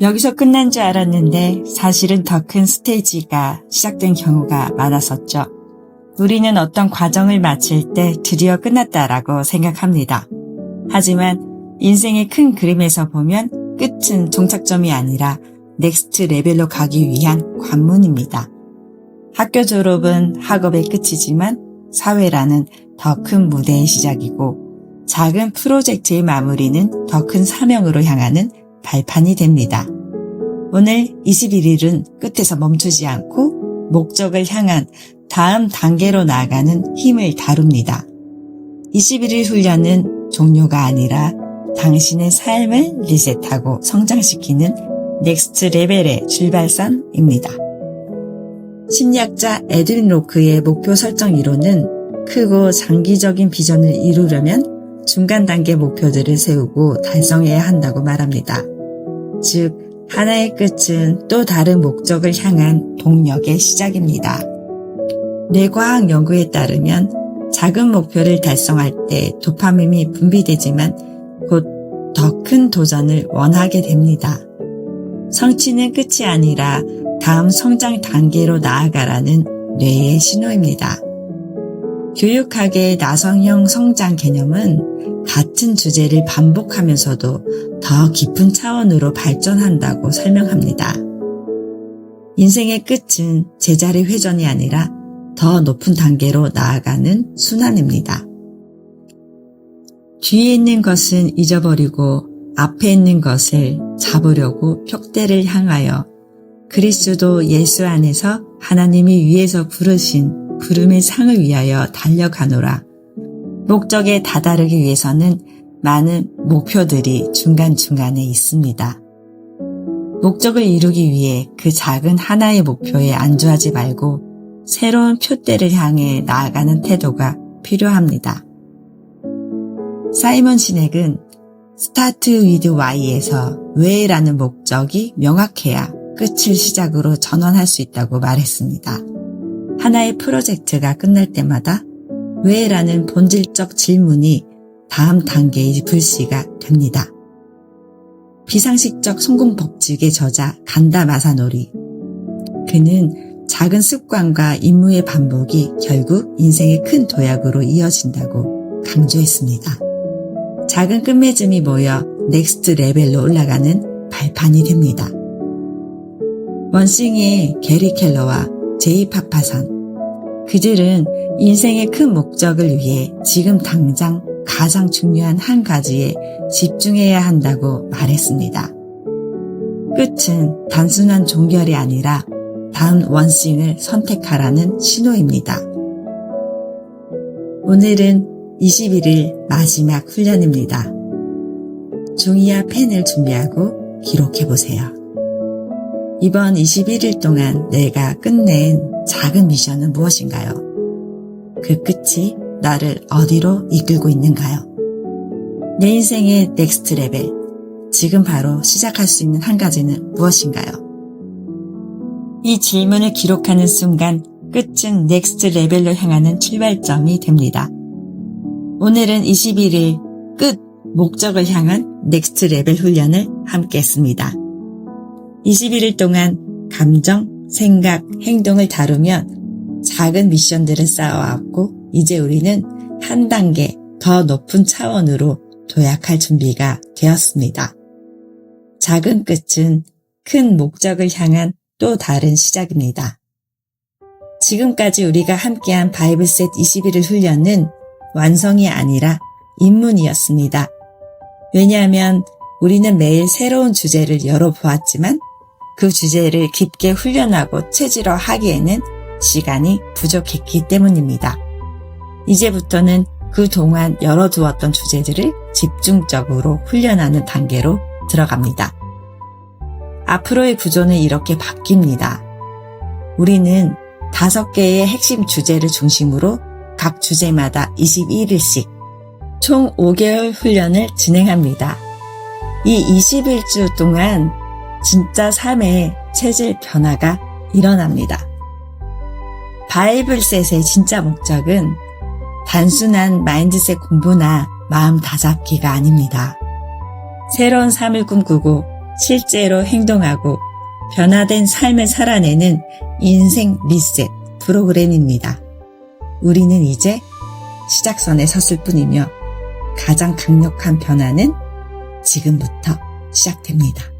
여기서 끝난 줄 알았는데 사실은 더 큰 스테이지가 시작된 경우가 많았었죠. 우리는 어떤 과정을 마칠 때 드디어 끝났다라고 생각합니다. 하지만 인생의 큰 그림에서 보면 끝은 종착점이 아니라 넥스트 레벨로 가기 위한 관문입니다. 학교 졸업은 학업의 끝이지만 사회라는 더 큰 무대의 시작이고 작은 프로젝트의 마무리는 더 큰 사명으로 향하는 발판이 됩니다. 오늘 21일은 끝에서 멈추지 않고 목적을 향한 다음 단계로 나아가는 힘을 다룹니다. 21일 훈련은 종료가 아니라 당신의 삶을 리셋하고 성장시키는 넥스트 레벨의 출발선입니다. 심리학자 에드윈 로크의 목표 설정 이론은 크고 장기적인 비전을 이루려면 중간 단계 목표들을 세우고 달성해야 한다고 말합니다. 즉, 하나의 끝은 또 다른 목적을 향한 동력의 시작입니다. 뇌과학 연구에 따르면 작은 목표를 달성할 때 도파민이 분비되지만 곧 더 큰 도전을 원하게 됩니다. 성취는 끝이 아니라 다음 성장 단계로 나아가라는 뇌의 신호입니다. 교육학의 나성형 성장 개념은 같은 주제를 반복하면서도 더 깊은 차원으로 발전한다고 설명합니다. 인생의 끝은 제자리 회전이 아니라 더 높은 단계로 나아가는 순환입니다. 뒤에 있는 것은 잊어버리고 앞에 있는 것을 잡으려고 혁대를 향하여 그리스도 예수 안에서 하나님이 위에서 부르신 부름의 상을 위하여 달려가노라. 목적에 다다르기 위해서는 많은 목표들이 중간중간에 있습니다. 목적을 이루기 위해 그 작은 하나의 목표에 안주하지 말고 새로운 표대를 향해 나아가는 태도가 필요합니다. 사이먼 시넥은 스타트 위드 Y에서 왜라는 목적이 명확해야 끝을 시작으로 전환할 수 있다고 말했습니다. 하나의 프로젝트가 끝날 때마다 왜 라는 본질적 질문이 다음 단계의 불씨가 됩니다. 비상식적 성공 법칙의 저자 간다 마사노리. 그는 작은 습관과 임무의 반복이 결국 인생의 큰 도약으로 이어진다고 강조했습니다. 작은 끝맺음이 모여 넥스트 레벨로 올라가는 발판이 됩니다. 원싱의 게리 켈러와 제이 파파선. 그들은 인생의 큰 목적을 위해 지금 당장 가장 중요한 한 가지에 집중해야 한다고 말했습니다. 끝은 단순한 종결이 아니라 다음 원싱을 선택하라는 신호입니다. 오늘은 21일 마지막 훈련입니다. 종이와 펜을 준비하고 기록해보세요. 이번 21일 동안 내가 끝낸 작은 미션은 무엇인가요? 그 끝이 나를 어디로 이끌고 있는가요? 내 인생의 넥스트 레벨, 지금 바로 시작할 수 있는 한 가지는 무엇인가요? 이 질문을 기록하는 순간 끝은 넥스트 레벨로 향하는 출발점이 됩니다. 오늘은 21일 끝 목적을 향한 넥스트 레벨 훈련을 함께 했습니다. 21일 동안 감정, 생각, 행동을 다루면 작은 미션들을 쌓아왔고 이제 우리는 한 단계 더 높은 차원으로 도약할 준비가 되었습니다. 작은 끝은 큰 목적을 향한 또 다른 시작입니다. 지금까지 우리가 함께한 바이블셋 21일 훈련은 완성이 아니라 입문이었습니다. 왜냐하면 우리는 매일 새로운 주제를 열어보았지만 그 주제를 깊게 훈련하고 체질화하기에는 시간이 부족했기 때문입니다. 이제부터는 그 동안 열어두었던 주제들을 집중적으로 훈련하는 단계로 들어갑니다. 앞으로의 구조는 이렇게 바뀝니다. 우리는 다섯 개의 핵심 주제를 중심으로 각 주제마다 21일씩 총 5개월 훈련을 진행합니다. 이 21주 동안 진짜 삶의 체질 변화가 일어납니다. 바이블셋의 진짜 목적은 단순한 마인드셋 공부나 마음 다잡기가 아닙니다. 새로운 삶을 꿈꾸고 실제로 행동하고 변화된 삶을 살아내는 인생 리셋 프로그램입니다. 우리는 이제 시작선에 섰을 뿐이며 가장 강력한 변화는 지금부터 시작됩니다.